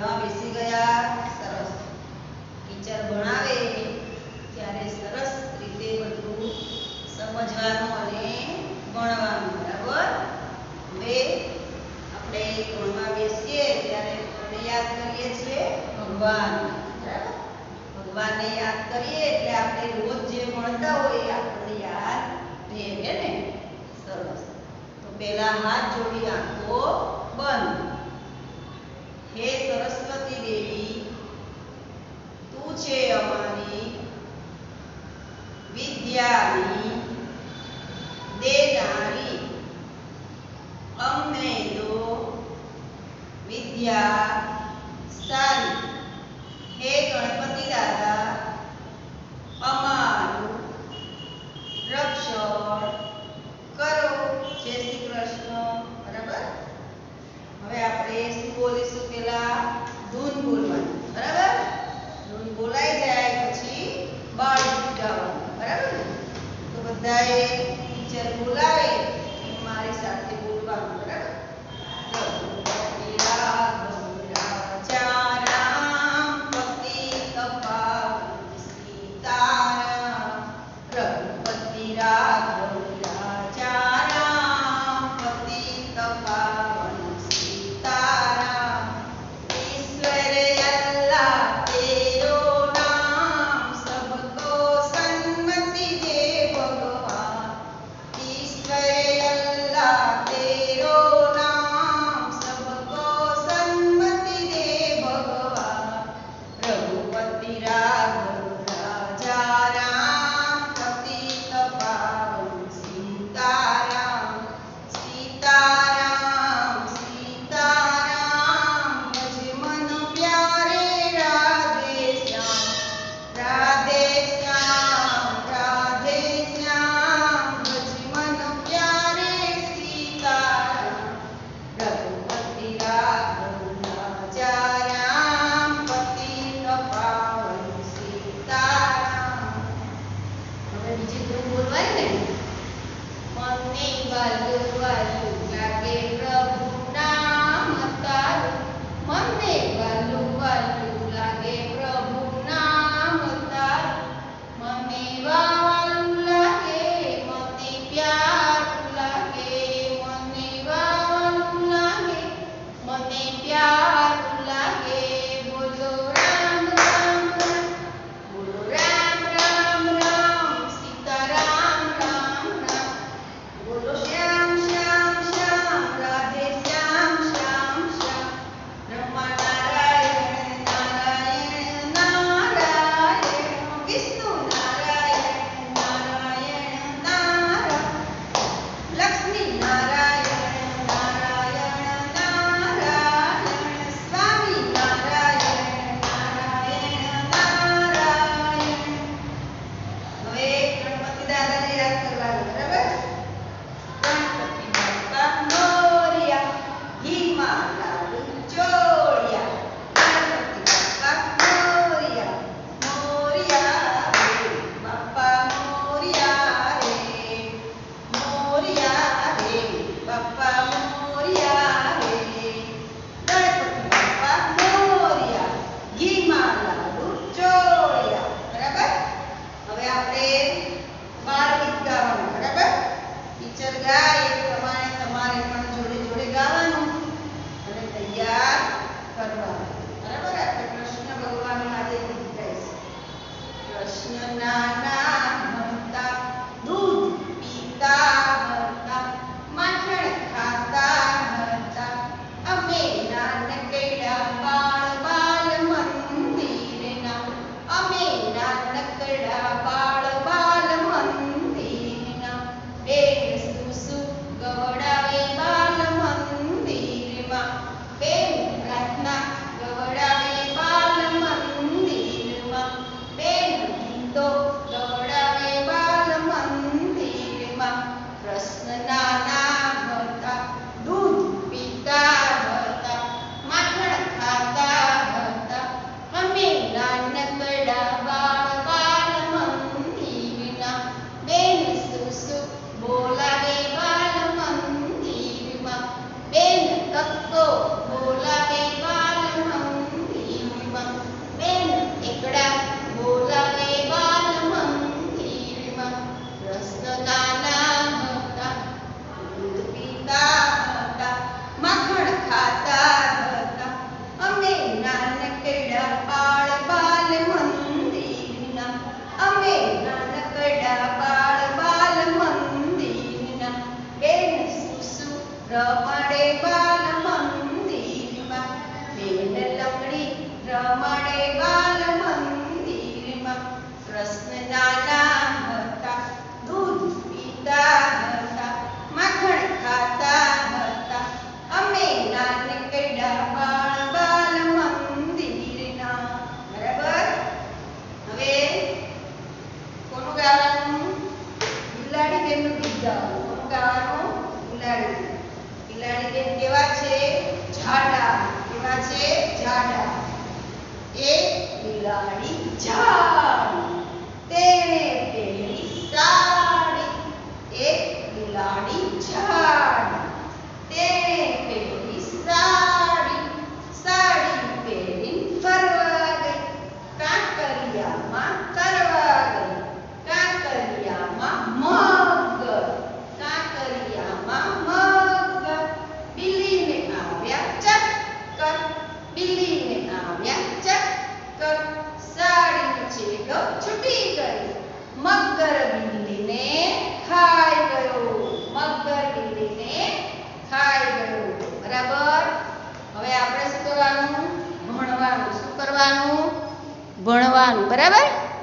ભણવા બેસી ગયા, સરસ. ટીચર ભણાવે, ત્યારે સરસ રીતે બધું સમજવાનું અને ભણવાનું, બરાબર? હવે આપણે ભણવા બેસીએ, ત્યારે આપણે યાદ કરીએ છીએ ભગવાન, બરાબર? ભગવાનને યાદ કરીએ, એટલે આપણે રોજ જે ભણતા હોય એ આપણને યાદ રહે ને? સરસ. તો પહેલા હાથ જોડી આંખો બંધ. હે સરસ્વતી દેવી તું છે અમારી વિદ્યાની દેનારી અમને તો વિદ્યા સારી esta my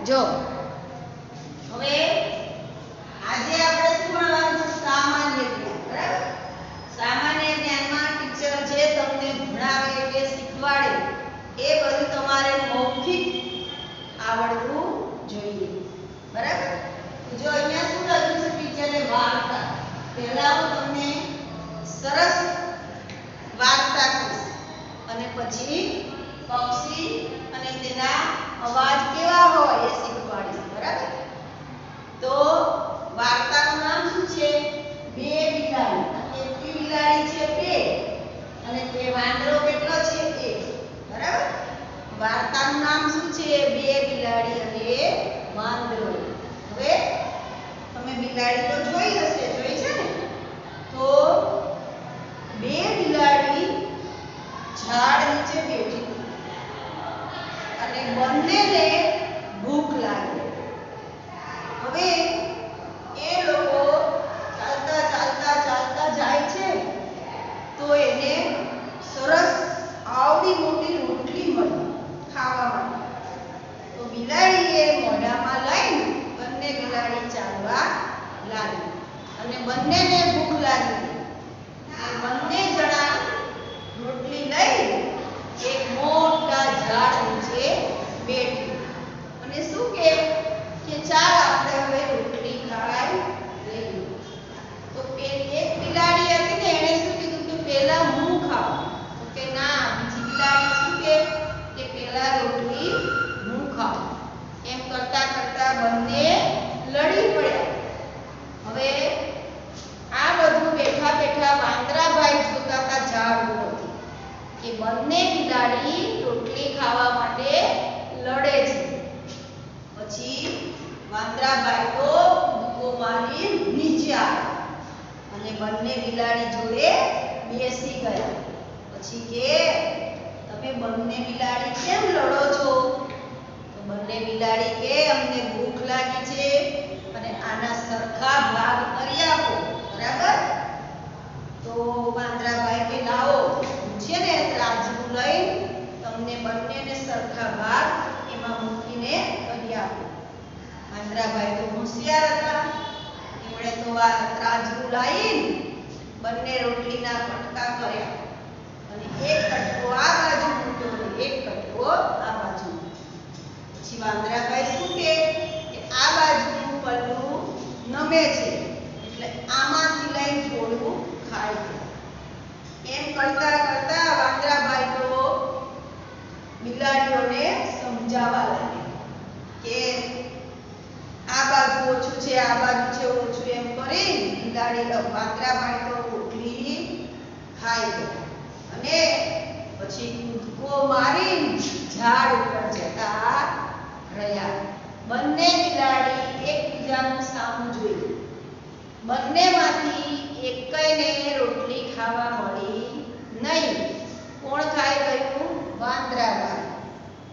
જો, હવે આજે આપણે શું ભણવાનું? છે સામાન્ય જ્ઞાન, બરાબર? સામાન્ય જ્ઞાનમાં ટીચર જે તમને ભણાવે કે શીખવાડે, એ બધું તમારે મૌખિક આવડવું જોઈએ, બરાબર? જો અહીંયા શું લખ્યું છે? ટીચરે વાર્તા. પહેલા હું તમને સરસ વાર્તા કહીશ. અને પછી પક્ષી અને તેના અવાજ કેવા હોય એ શીખવાડીશ, બરાબર? તો વાર્તાનું નામ શું છે? બે બિલાડી. એકલી બિલાડી છે બે. અને બે વાંદરો કેટલો છે? એક બરાબર? વાર્તાનું નામ શું છે? બે બિલાડી અને વાંદરો. હવે તમે બિલાડી તો જોઈ હશે, જોઈ છે ને? તો બે બિલાડી ઝાડ નીચે બેઠી અને બંનેને ભૂખ લાગે. હવે એ લોકો ચાલતા ચાલતા ચાલતા જાય છે તો એને સરસ આવડી મોટી રોટલી મળી ખાવા માટે તો બિલાડીએ મોઢામાં લઈને બંને બિલાડી ચાલવા લાગી અને બંનેને ભૂખ લાગી અને બંને જણા રોટલી લઈ એક મોટા ઝાડ નીચે બેઠી અને શું કે કે ચાલ આપણે હવે રોટલી ખાઈ લઈએ તો પેલી એક બિલાડી હતી ને એણે શું કીધું કે પહેલા હું ખાઉં તો કે ના બીજી બિલાડી શું કે કે પહેલા રોટલી હું ખાઉં એમ કરતા કરતા બંને લડી પડ્યા હવે આ બધું બેઠા બેઠા વાંદરાભાઈ જોતા હતા ઝાડ ઉપરથી કે બંને બિલાડી રોટલી ખાવા માટે લડે છે પછી વાંદરાભાઈ તો કૂદકો મારી નીચે આવ્યા અને બંને બિલાડી જોડે બેસી ગયા. પછી કે, તમે બંને બિલાડી કેમ લડો છો? તો બંને બિલાડી કે, અમને ભૂખ લાગી છે અને આના સરખા ભાગ કરી આપો. બરાબર? તો વાંદરાભાઈ કે, લાવો છે ને ત્રાજવું લઈ તમને બંનેને સરખા ભાગ એમાં મૂકીને કરી આપો. વાંદરાભાઈ તો હોશિયાર હતા. એમણે તો આ ત્રાજવું લાવીને બંને રોટલીના કટકા કર્યા. અને એક કટકો આ બાજુ મૂક્યો અને એક કટકો આ બાજુ પછી વાંદરાભાઈ શું કે આ બાજુનું પલ્લું નમે છે. એટલે આમાંથી લઈ થોડું ખાય છે એમ કરતા કરતા વાંદરાભાઈ તો બિલાડીઓને સમજાવવા લાગે કે આ બાજુ ઓછું છે, આ બાજુ છે, ઓછું એમ કરી બિલાડી વાંદરાભાઈ તો ખાઈ ગયા અને પછી કૂદકો મારી ઝાડ ઉપર જતા રહ્યા. બંને બિલાડી એકબીજાનું સામું જોઈ બંનેમાંથી એકયને રોટલી ખાવા મળી નહીં. કોણ ખાઈ ગયું? વાંદરાભાઈ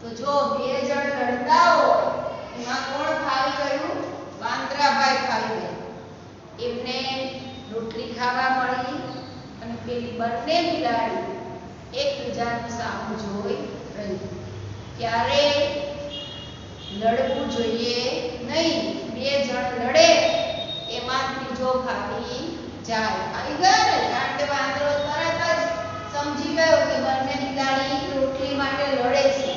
તો જો બે જણ લડતા હોય, એમાં કોણ ખાઈ ગયું? વાંદરાભાઈ ખાઈ ગયા એમને રોટલી ખાવા પેલી બંને બિલાડી એકબીજાનું સામું જોઈ રહી. ક્યારે? લડવું જોઈએ નહીં. બે જણ લડે એમાં ત્રીજો ભાગી જાય. આવી ગયો ને? કારણ કે વાંદરો તરત જ સમજી ગયો કે બંને બિલાડી રોટલી માટે લડે છે.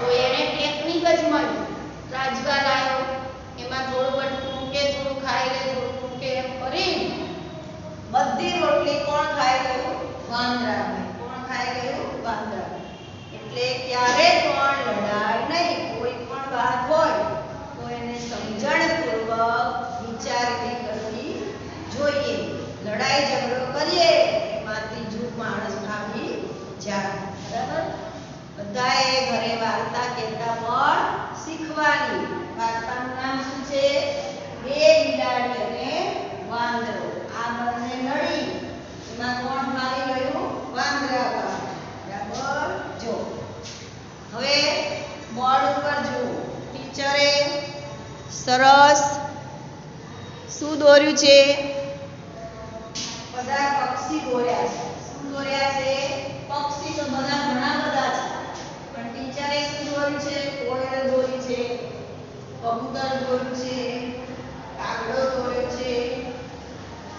તો એને ટેકનિક જ મળી. રાજવા લાવ્યો એમાં થોડું બટકું તૂટે થોડું ખાઈ લે, થોડું તૂટે એમ કરી બધી રોટલી કોણ ખાઈ ગયું કોણ ખાઈ ગયું? વાંદરા એટલે ક્યારે પણ લડાઈ નહીં, કોઈ પણ વાત હોય, તો એને સમજણપૂર્વક વિચારીને કરવી જોઈએ. લડાઈ ઝઘડો કરીએ એમાં ત્રીજું માણસ ભાગી જાય. બરાબર? બધાએ ઘરે વાર્તા કહેતા પણ શીખવાની વાર્તાનું નામ શું છે બે બિલાડી અને વાંદરો આ બંને લડી એમાં કોણ હારી ગયું વાંદરા ભાગ્યા. બરાબર જો હવે બોર્ડ ઉપર જુઓ ટીચરે સરસ. શું દોર્યું છે? બધા પક્ષી દોર્યા છે. શું દોર્યા છે? પક્ષી તો બધા ઘણા બધા છે. પણ ટીચરે શું દોર્યું છે? કોયલ દોરી છે? કબૂતર દોર્યું છે? કાગડો દોર્યો છે?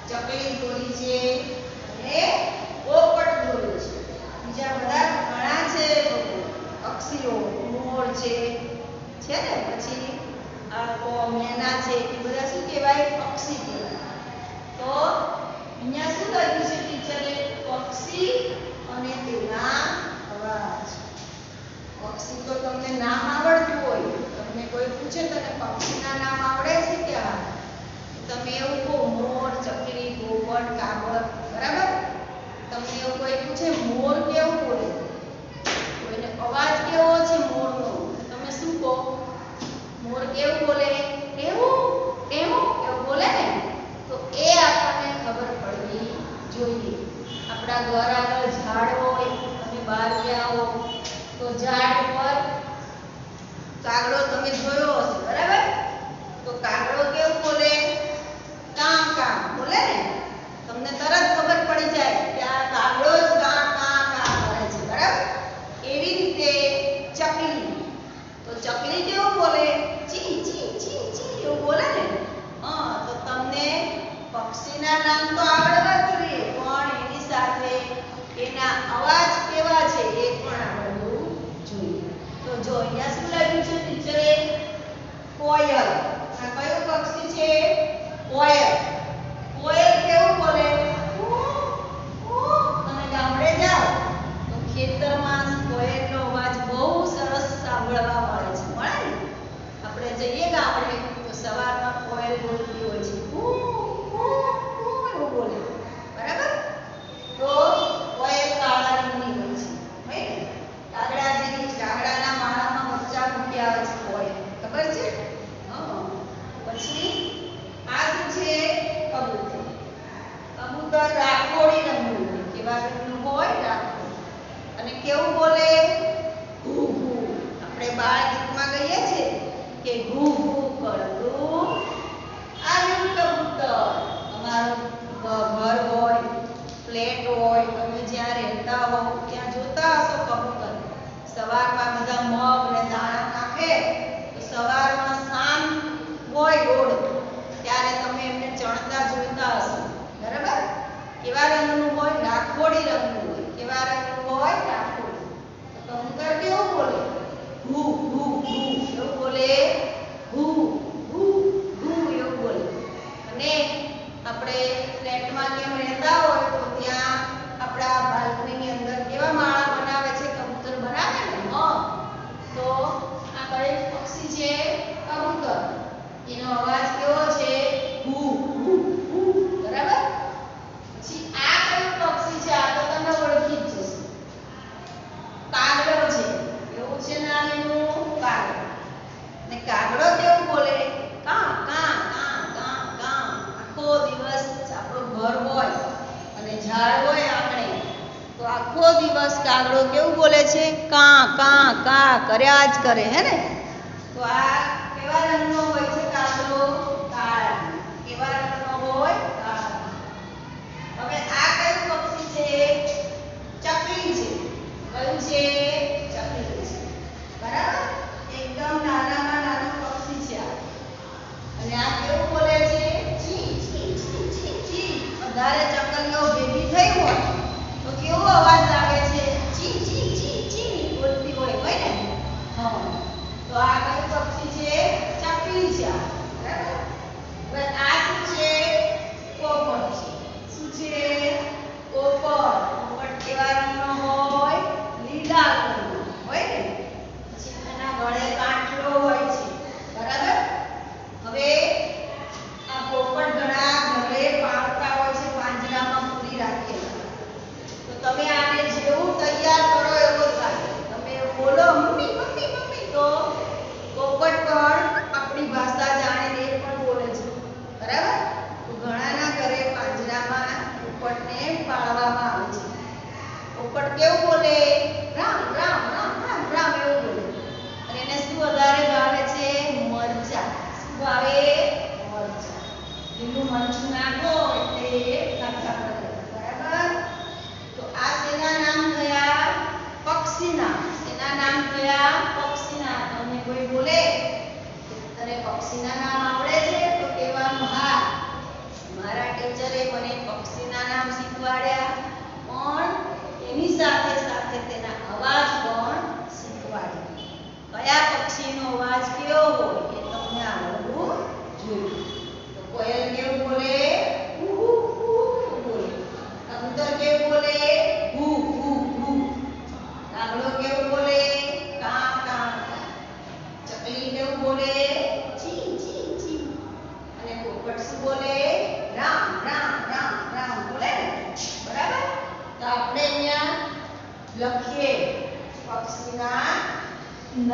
ચકલી દોરી છે? અને પોપટ દોર્યો છે. બીજા બધા ઘણા છે પક્ષીઓ, મોર છે. છે ને? પછી આ કો મેના છે, એ બધા શું કહેવાય? પક્ષી કહેવાય. તો અહીંયા શું લખ્યું છે, ટીચરે? પક્ષી અને તેના અવાજ. પક્ષી તો તમને નામ આવડતું હોય, તમને કોઈ પૂછે તને પક્ષીના નામ આવડે છે કે તમે એવું કહો, મોર ચકલી ગોબર, કાગળ, બરાબર? તમને એવું કોઈ પૂછે, મોર કેવું બોલે? કોઈને અવાજ કેવો છે, મોરનો? તમે શું કહો? મોર કેવું બોલે એવું એવું બોલે ને તો એ આપણને ખબર પડવી જોઈએ. આપણા ઘર જ કરે હે ને?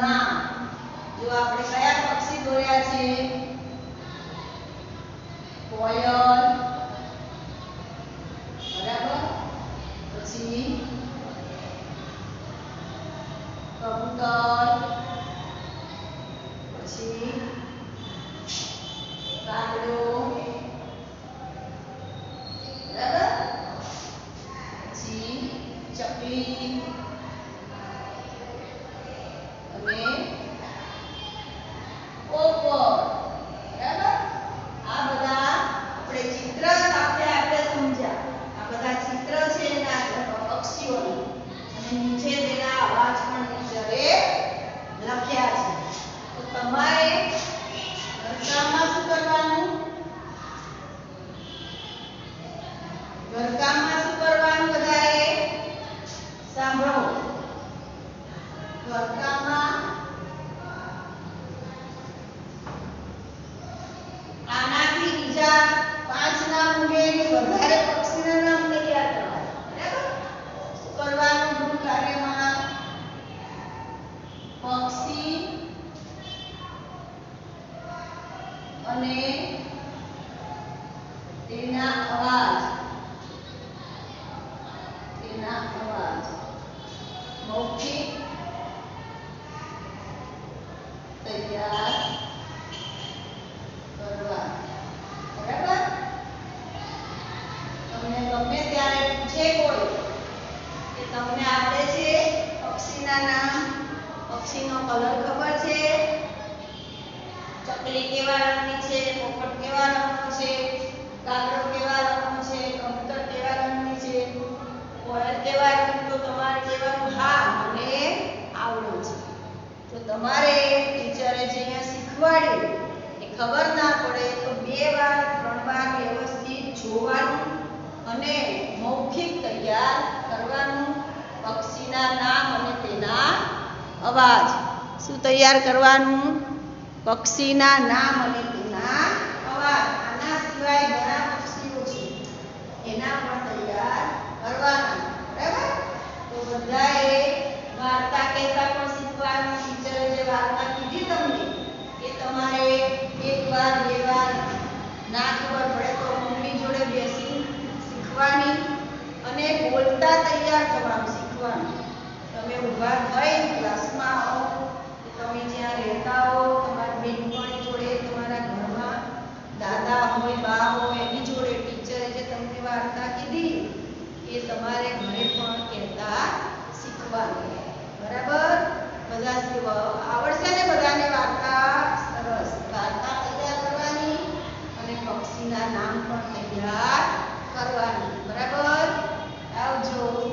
નામ જો આપણે કયા પક્ષી દોર્યા છે? કોયલ. બરાબર? પછી કબૂતર. પછી કાગડો બરાબર? પછી ચકલી. છે એના પક્ષીઓના. અને નીચે તેના અવાજ પણ ટીચરે લખ્યા છે તો તમારે ઘરકામમાં શું કરવાનું ઘરકામમાં શું કરવાનું બધાએ સાંભળો ઘરકામમાં આનાથી બીજા પાંચ નામ ઉમેરી વધારે પક્ષીના નામ તૈયાર કરવાના બરાબર શું કરવાનું ગૃહ કાર્યમાં પક્ષી અને તેના અવાજ તેના અવાજ મૌખિક તૈયાર કરવા બરાબર તમને ગમે ત્યારે પૂછે કોઈ કે તમને આવડે છે પક્ષીના નામ પક્ષીનો કલર ખબર છે ચકલી કેવા રંગની છે પોપટ કેવા રંગનો છે કાગડો કેવા રંગનો છે કબૂતર કેવા રંગની છે કોયલ કેવા રંગ તો તમારે કહેવાનું હા મને આવડે છે તો તમારે ટીચરે જે અહીંયા શીખવાડ્યું એ ખબર ના પડે તો બે વાર, ત્રણ વાર વ્યવસ્થિત જોવાનું અને મૌખિક તૈયાર કરવાનું, પક્ષીના નામ અને તેના અવાજ. શું તૈયાર કરવાનું? પક્ષીના નામ અને તેના અવાજ. આના સિવાય ઘણા પક્ષીઓ છે. એના પણ તૈયાર કરવાના. બરાબર? તો બધાએ વાર્તા કહેતા પણ શીખવાનું ટીચરે જે વાર્તા કીધી તમને એ તમારે એક બે વાર ના ખબર પડે તો મમ્મી જોડે બેસી શીખવાની અને બોલતા તૈયાર થવાનું, શીખવાનું. તમે ઊભા થઈ ક્લાસમાં આવો, તમે જ્યાં રહેતા હો, તમારી બેનપણી જોડે, તમારા ઘરમાં દાદા હોય, બા હોય, એની જોડે ટીચરે જે તમને વાર્તા કીધી, એ તમારે ઘરે પણ કહેતા શીખવાની. બરાબર? બધા આવડશે ને બધાને વાર્તા? બધા નામ પણ તૈયાર કરવાનું. બરાબર? આવજો.